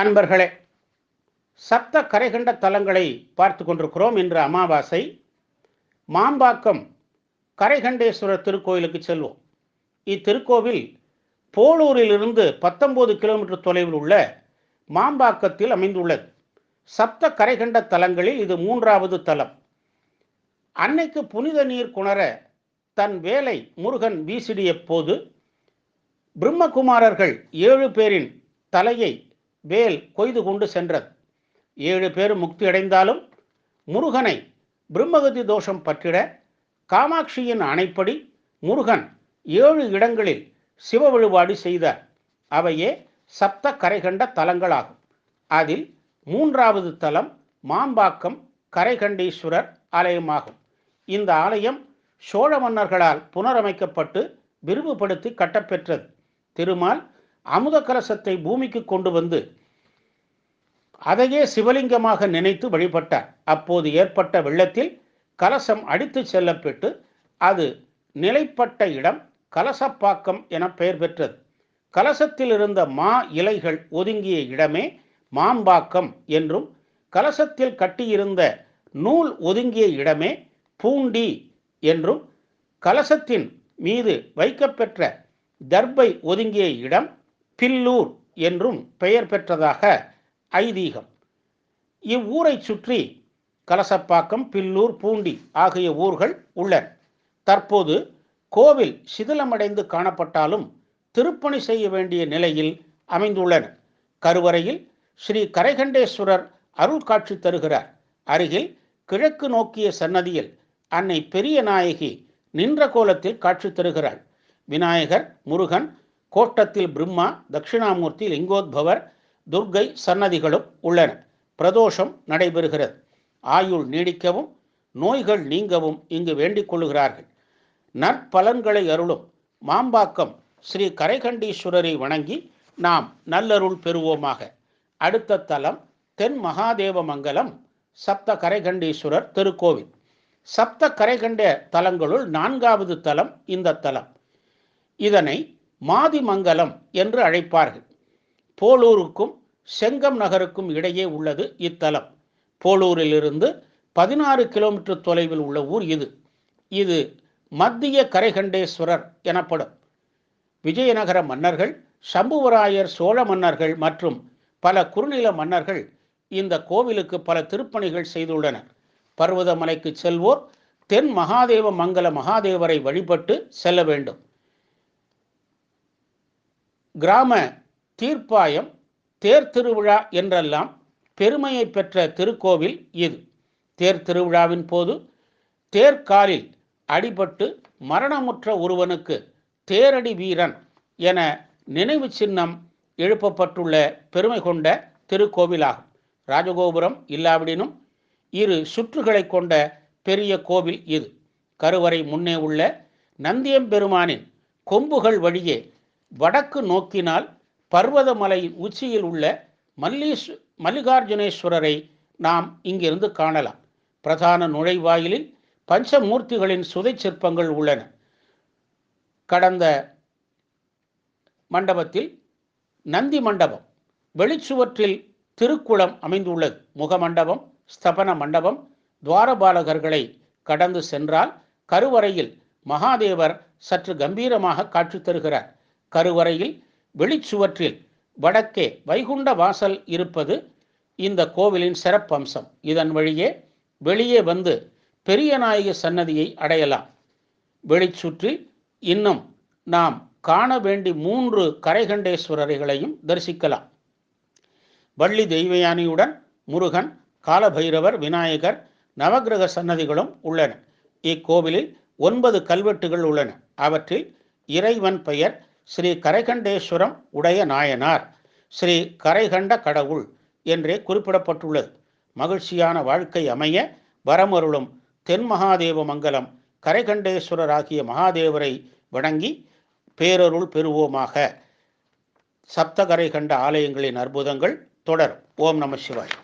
அன்பர்களே சப்த கரைகண்ட தலங்களை பார்த்து கொண்டிருக்கிறோம் இன்று அமாவாசை. மாம்பாக்கம் கரைகண்டேஸ்வரர் திருக்கோயிலுக்கு செல்வோம். இத்திருக்கோவில் போலூரிலிருந்து பத்தொன்பது கிலோமீட்டர் தொலைவில் உள்ள மாம்பாக்கத்தில் அமைந்துள்ளது. சப்த கரைகண்ட தலங்களில் இது மூன்றாவது தலம். அன்னைக்கு புனித நீர் குணர தன் வேலை முருகன் வீசிடிய போது பிரம்மகுமாரர்கள் ஏழு பேரின் தலையை வேல் கொய்து கொண்டு சென்றது. ஏழு பேர் முக்தி அடைந்தாலும் முருகனை பிரம்மகதி தோஷம் பற்றிட காமாட்சியின் அணைப்படி முருகன் ஏழு இடங்களில் சிவ வழிபாடு செய்தார் அவையே சப்த கரைகண்ட தலங்களாகும். அதில் மூன்றாவது தலம் மாம்பாக்கம் கரைகண்டீஸ்வரர் ஆலயமாகும். இந்த ஆலயம் சோழ மன்னர்களால் புனரமைக்கப்பட்டு விரிவுபடுத்தி கட்டப்பெற்றது. திருமால் அமுத கலசத்தை பூமிக்கு கொண்டு வந்து அதையே சிவலிங்கமாக நினைத்து வழிபட்டார். அப்போது ஏற்பட்ட வெள்ளத்தில் கலசம் அடித்து செல்லப்பட்டு அது நிலைப்பட்ட இடம் கலசப்பாக்கம் என பெயர் பெற்றது. கலசத்தில் இருந்த மா இலைகள் ஒதுங்கிய இடமே மாம்பாக்கம் என்றும் கலசத்தில் கட்டியிருந்த நூல் ஒதுங்கிய இடமே பூண்டி என்றும் கலசத்தின் மீது வைக்கப்பெற்ற தர்பை ஒதுங்கிய இடம் பில்லூர் என்றும் பெயர் பெற்றதாக ஐதீகம். இவ்வூரை சுற்றி கலசப்பாக்கம் பில்லூர் பூண்டி ஆகிய ஊர்கள் உள்ளன. தற்போது கோவில் சிதிலமடைந்து காணப்பட்டாலும் திருப்பணி செய்ய வேண்டிய நிலையில் அமைந்துள்ளன. கருவறையில் ஸ்ரீ கரைகண்டேஸ்வரர் அருள் காட்சி தருகிறார். அருகில் கிழக்கு நோக்கிய சன்னதியில் அன்னை பெரிய நாயகி நின்ற கோலத்தில் காட்சி தருகிறாள். விநாயகர் முருகன் கோட்டத்தில் பிரம்மா தட்சிணாமூர்த்தி லிங்கோத்பவர் துர்கை சன்னதிகளும் உள்ளன. பிரதோஷம் நடைபெறுகிறது. ஆயுள் நீடிக்கவும் நோய்கள் நீங்கவும் இங்கு வேண்டிக் கொள்கிறார்கள் நற்பலன்களை அருளும் மாம்பாக்கம் ஸ்ரீ கரைகண்டீஸ்வரரை வணங்கி நாம் நல்லருள் பெறுவோமாக. அடுத்த தலம் தென் மகாதேவ மங்கலம் சப்த கரைகண்டீஸ்வரர் திருக்கோவில். சப்த கரைகண்ட தலங்களுள் நான்காவது தலம் இந்த தலம். இதனை மாதிமங்கலம் என்று அழைப்பார்கள். போலூருக்கும் செங்கம் நகருக்கும் இடையே உள்ளது இத்தலம். போலூரிலிருந்து பதினாறு கிலோமீட்டர் தொலைவில் உள்ள ஊர் இது. இது மத்திய கரைகண்டேஸ்வரர் எனப்படும். விஜயநகர மன்னர்கள் சம்புவராயர் சோழ மன்னர்கள் மற்றும் பல குறுநில மன்னர்கள் இந்த கோவிலுக்கு பல திருப்பணிகள் செய்துள்ளனர். பர்வதமலைக்கு செல்வோர் தென் மகாதேவ மங்கல மகாதேவரை வழிபட்டு செல்ல வேண்டும். கிராம தீர்ப்பாயம் தேர் திருவிழா என்றெல்லாம் பெருமையை பெற்ற திருக்கோவில் இது. தேர் திருவிழாவின் போது தேர்காலில் அடிபட்டு மரணமுற்ற ஒருவனுக்கு தேரடி வீரன் என நினைவு சின்னம் எழுப்பப்பட்டுள்ள பெருமை கொண்ட திருக்கோவிலாகும். ராஜகோபுரம் இல்லாவிடினும் இரு சுற்றுகளை கொண்ட பெரிய கோவில் இது. கருவறை முன்னே உள்ள நந்தியம்பெருமானின் கொம்புகள் வழியே வடக்கு நோக்கினால் பர்வதமலையின் உச்சியில் உள்ள மல்லீஸ் மல்லிகார்ஜுனேஸ்வரரை நாம் இங்கிருந்து காணலாம். பிரதான நுழைவாயிலில் பஞ்சமூர்த்திகளின் சுதை சிற்பங்கள் உள்ளன. கடந்த மண்டபத்தில் நந்தி மண்டபம் வெளிச்சுவற்றில் திருக்குளம் அமைந்துள்ளது. முகமண்டபம் ஸ்தபன மண்டபம் துவாரபாலகர்களை கடந்து சென்றால் கருவறையில் மகாதேவர் சற்று கம்பீரமாக காட்சி தருகிறார். கருவறையில் வெளிச்சுவற்றில் வடக்கே வைகுண்ட வாசல் இருப்பது இந்த கோவிலின் சிறப்பம்சம். இதன் வழியே வெளியே வந்து பெரியநாயக சன்னதியை அடையலாம். வெளிச்சுற்றில் இன்னும் நாம் காண வேண்டி மூன்று கரைகண்டேஸ்வரர்களையும் தரிசிக்கலாம். வள்ளி தெய்வயானியுடன் முருகன் காலபைரவர் விநாயகர் நவகிரக சன்னதிகளும் உள்ளன. இக்கோவிலில் ஒன்பது கல்வெட்டுகள் உள்ளன. அவற்றில் இறைவன் பெயர் ஸ்ரீ கரைகண்டேஸ்வரம் உடைய நாயனார் ஸ்ரீ கரைகண்ட கடவுள் என்றே குறிப்பிடப்பட்டுள்ளது. மகிழ்ச்சியான வாழ்க்கை அமைய வரமருளும் தென் மகாதேவ மங்கலம் கரைகண்டேஸ்வரர் ஆகிய மகாதேவரை வணங்கி பேரருள் பெறுவோமாக. சப்தகரை கண்ட ஆலயங்களின் அற்புதங்கள் தொடரும். ஓம் நம சிவாய்.